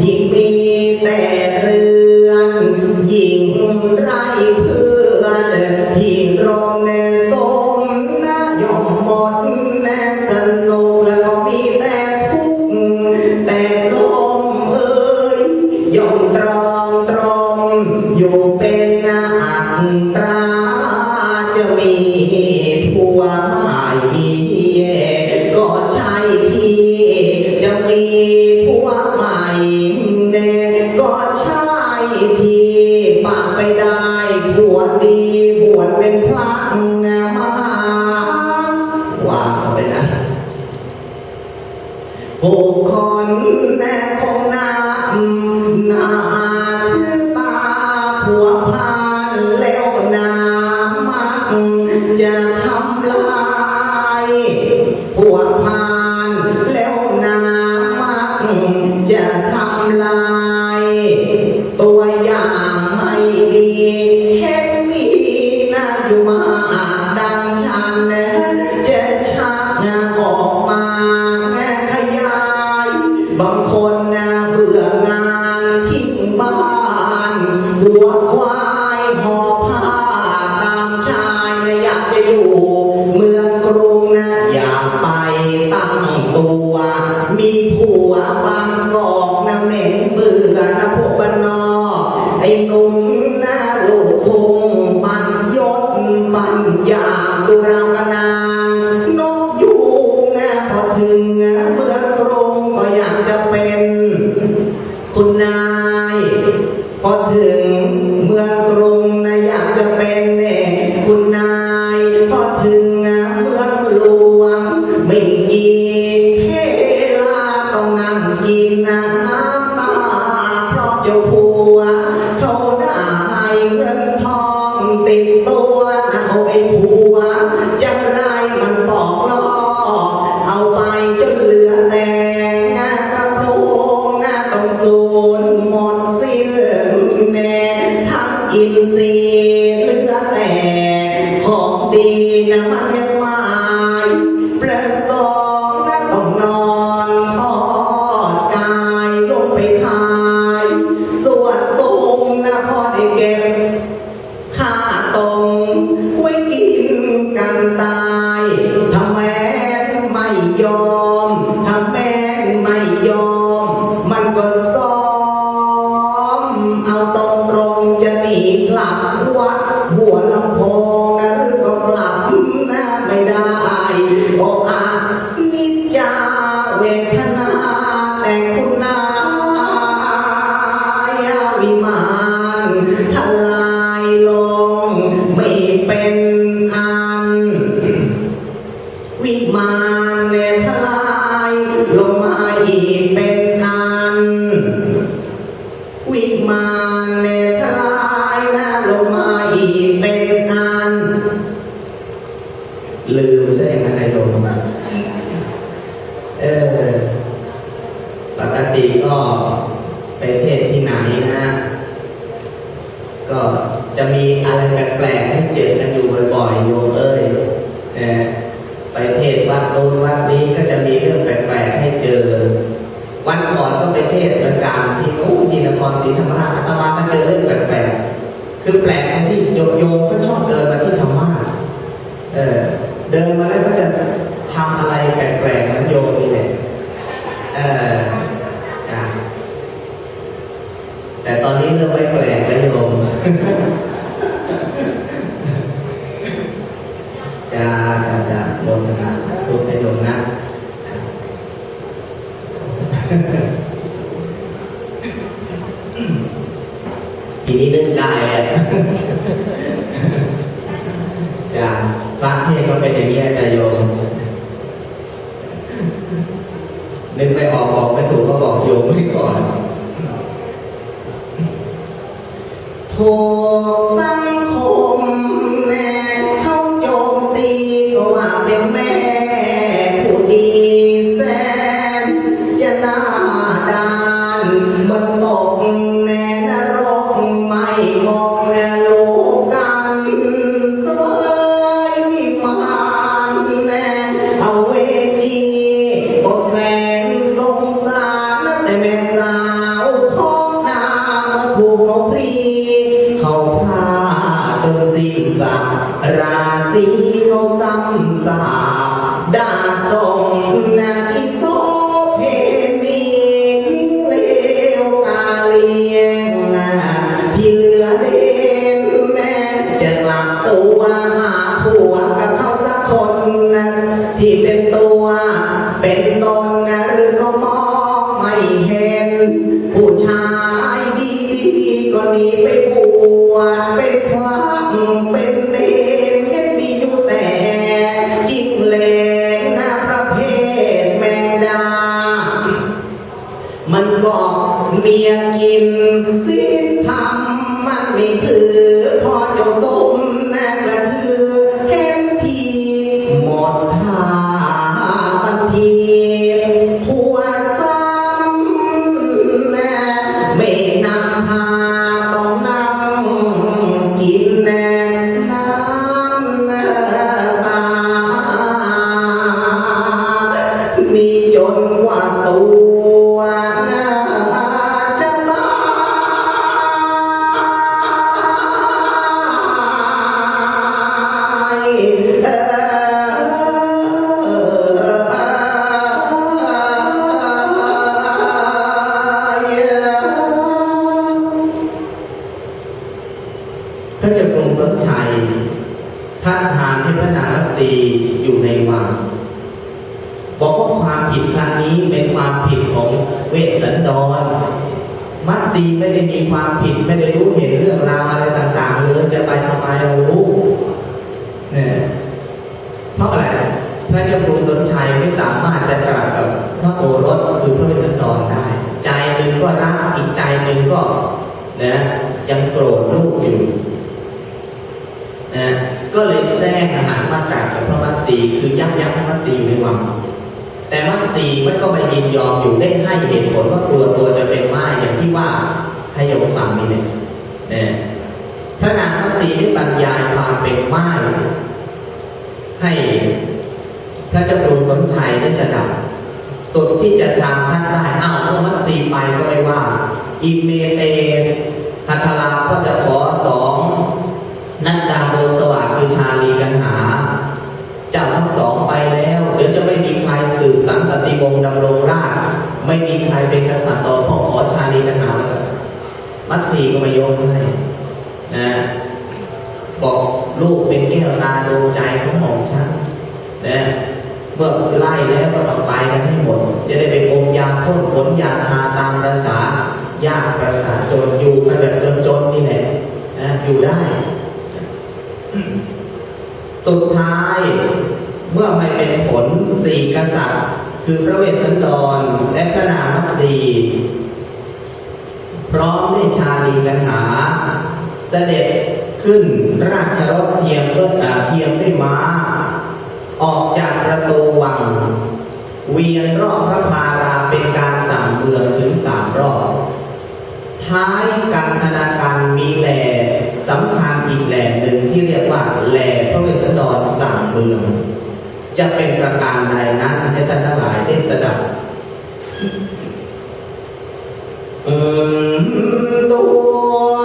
ที่มีแต่ ผัวดีบวชเป็นพระมาวางเขาไปนะผู้คนแน่คงนาหนาทือตาผัวพานแล้วนามักจะทำล ผัว เขาได้เงินทองติดตัวนะเอาไอ้ผัวจะไรมันบอกลอเอาไปจนเหลือแต่งานกระโปรงหน้าต้องสูญหมดสิ้นแน่ทั้งอินทรีย์เหลือแต่ของดีนะมัน ไว้กินกันตา ติก็ไปเทศที่ไหนนะ ก็จะมีอะไรแปลกๆให้เจอกันอยู่บ่อยๆโยมเอ้ยไปเทศวัดโน้นวัดนี้ก็จะมีเรื่องแปลกๆให้เจอ วันก่อนก็ไปเทศประการที่โอ้ที่นครศรีธรรมราชอาตมามาเจอเรื่องแปลกๆคือแปลกตรงที่โยมโยมก็ชอบเดินมาที่ธรรมะเออเดินมาแล้วก็จะทำอะไรแปลกๆนั้นโยมนี่แหละเออ ต่ตอนนี้เริ่มไม่แปลกแล้วโยมจ้าจ้าจ้าโยมนะพูดให้โยมนะทีนี้นึกได้แหละจ้าพระเทศก็เป็นอย่างนี้ยแต่โยมนึกไม่ออกบอกไม่ถูกก็บอกโยมไว้ก่อน ก็ว่ ผู้ชายดีก็หนีไปบวชเป็นพระเป็นเนรเห็นมีอยู่แต่จิงเลงนะประเภทแมงดา มันก็เมียกินสิ้นทำมันไม่ถือ อยู่ในวังบอกว่าความผิดครั้งนี้เป็นความผิดของเวสสันดร มัตสีไม่ได้มีความผิดไม่ได้รู้เห็นเรื่องราวอะไรต่างๆเลยจะไปทำไมเรารู้เนี่ยเพราะอะไรพระเจ้าพระองค์สนชัยไม่สามารถจะตรัสกับพระโอรสคือพระเวสสันดรได้ ใจหนึ่งก็รักอีกใจหนึ่งก็นะยังโกรธลูกอยู่ นะก็เลยแทรกอาหารมาตรากับพระมัต สีคือยักยั้งให้มัตสีอยู่ในวังแต่มัตสีไม่ก็ไปยินยอมอยู่ได้ให้เหตุผลว่ากลัวตัวจะเป็นม่ายอย่างที่ว่าให้ยมฟังนี่เนี่ยนะพระนางมัตสีได้บรรยายความเป็นม่ายให้พระเจ้าปรุงสนชัยได้สดับสุดที่จะทำท่านได้อ้าวเมื่อมัตสีไปก็ไม่ว่า อิเมเตพัทลาก็จะขอสองนัดดาโดยสว่างคือชาลีกันหา จ้าทั้งสองไปแล้ว เดี๋ยวจะไม่มีใครสืบสันตติวงศ์ดำรงราชย์ไม่มีใครเป็นกษัตริย์ต่อพ่อขอชาลีกันหาแล้วกันมัตสีก็ไม่ยกให้นะบอกลูกเป็นแก้วตาดวงใจของหม่อมฉันนะเมื่อไล่แล้วก็ต้องไปกันให้หมด จะได้ไปอมยาพ่นฝนยาทาตามประษายากประษาจนอยู่กันแบบจนๆนี่แหละนะอยู่ได้ สุดท้ายเมื่อไม่เป็นผลสี่กษัตริย์ คือพระเวสสันดรและพระนางมัสีพร้อมด้วยชาลีกันหา เสด็จขึ้นราชรถเทียมด้วยอ่าเทียมด้วยม้า ออกจากประตูวัง เวียนรอบพระพาราเป็นการสั่งเมืองถึงสามรอบ ท้ายกันธนาการมีแหล่ สำคัญอีกแหล่หนึ่งที่เรียกว่าแหล่พระเวสสันดรสามเมือง จะเป็นประการใดนั้นให้ท่านทั้งหลายได้สดับอืมตัว